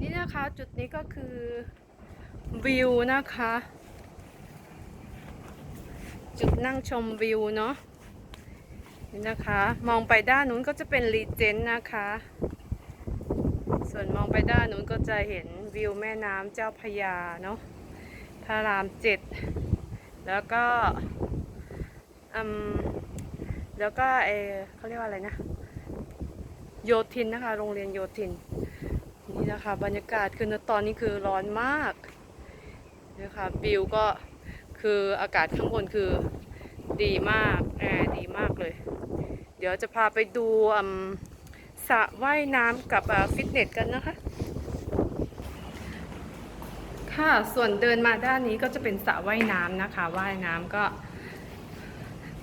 นี่นะคะจุดนี้ก็คือวิวนะคะ จุดนั่งชมวิวเนาะนี่นะคะ มองไปด้านนู้นก็จะเป็นรีเจนต์นะคะ ส่วนมองไปด้านนู้นก็จะเห็นวิวแม่น้ำเจ้าพยาเนาะพระรามเจ็ดแล้วก็อืมแล้วก็เออเขาเรียกว่าอะไรนะ โยธินนะคะ โรงเรียนโยธิน นี่นะคะบรรยากาศคือณตอนนี้คือร้อนมากนะคะวิวก็คืออากาศข้างบนคือดีมากแอร์ดีมากเลย เดี๋ยวจะพาไปดูอืมสระว่ายน้ำกับฟิตเนสกันนะคะ ค่ะส่วนเดินมาด้านนี้ก็จะเป็นสระว่ายน้ำนะคะว่ายน้ำก็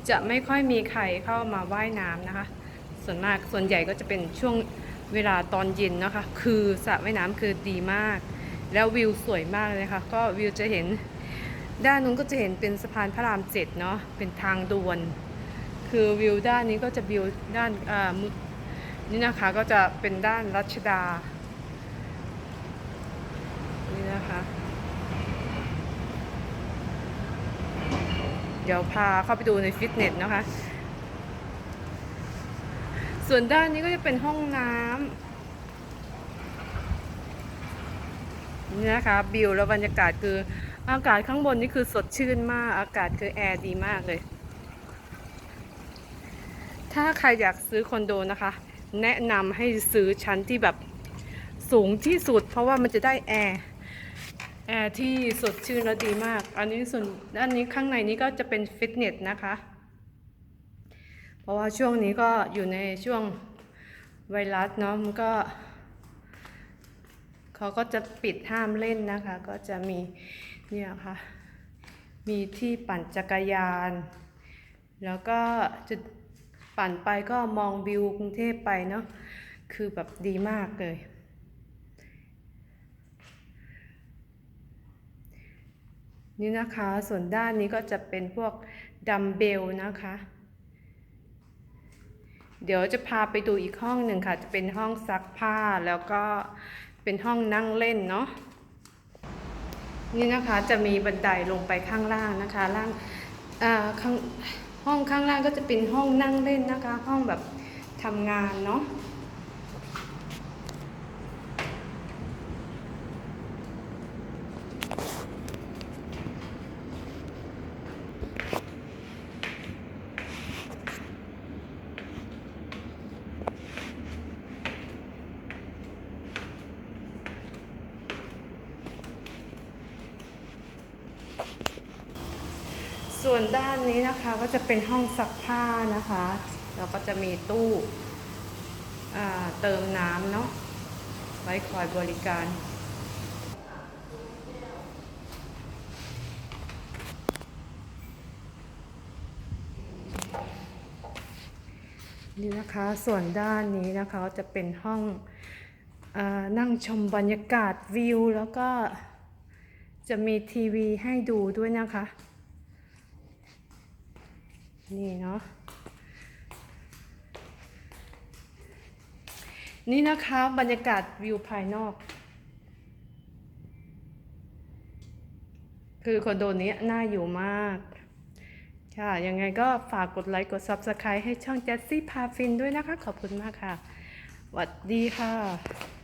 จะไม่ค่อยมีใครเข้ามาว่ายน้ำนะคะ ส่วนมากส่วนใหญ่ก็จะเป็นช่วง เวลาตอนเย็นนะคะ คือสระว่ายน้ำคือดีมาก แล้ววิวสวยมากเลยค่ะ ก็วิวจะเห็นด้านนู้นก็จะเห็นเป็นสะพานพระรามเจ็ดเนาะเป็นทางด่วน คือวิวด้านนี้ก็จะวิวด้านอ่านี่นะคะก็จะเป็นด้านรัชดา นี่นะคะ เดี๋ยวพาเข้าไปดูในฟิตเนสนะคะ ส่วนด้านนี้ก็จะเป็นห้องน้ำนี่นะคะบิวแล้วบรรยากาศคืออากาศข้างบนนี่คือสดชื่นมาก อากาศคือแอร์ดีมากเลย ถ้าใครอยากซื้อคอนโดนะคะ แนะนำให้ซื้อชั้นที่แบบสูงที่สุด เพราะว่ามันจะได้แอร์แอร์ที่สดชื่นและดีมาก อันนี้ส่วนด้านนี้ข้างในนี้ก็จะเป็นฟิตเนสนะคะ เพราะว่าช่วงนี้ก็อยู่ในช่วงไวรัสเนาะมันก็เขาก็จะปิดห้ามเล่นนะคะ ก็จะมีเนี่ยค่ะ มีที่ปั่นจักรยาน แล้วก็จะปั่นไปก็มองวิวกรุงเทพไปเนาะคือแบบดีมากเลย นี่นะคะส่วนด้านนี้ก็จะเป็นพวกดัมเบลนะคะ เดี๋ยวจะพาไปดูอีกห้องหนึ่งค่ะ จะเป็นห้องซักผ้าแล้วก็เป็นห้องนั่งเล่นเนาะนี่นะคะจะมีบันไดลงไปข้างล่างนะคะล่างข้างห้องข้างล่างก็จะเป็นห้องนั่งเล่นนะคะ ห้องแบบทำงานเนาะ ส่วนด้านนี้นะคะก็จะเป็นห้องซักผ้านะคะแล้วก็จะมีตู้เติมน้ำเนาะไว้คอยบริการ นี่นะคะส่วนด้านนี้นะคะก็จะเป็นห้องอนั่งชมบรรยากาศวิว แล้วก็จะมีทีวีให้ดูด้วยนะคะ นี่เนาะนี่นะคะบรรยากาศวิวภายนอก คือคอนโดนี้น่าอยู่มาก ค่ะ ยังไงก็ฝากกดไลค์ กด Subscribe ให้ช่อง j e s s i e พาฟินด้วยนะคะ ขอบคุณมากค่ะสวัสดีค่ะ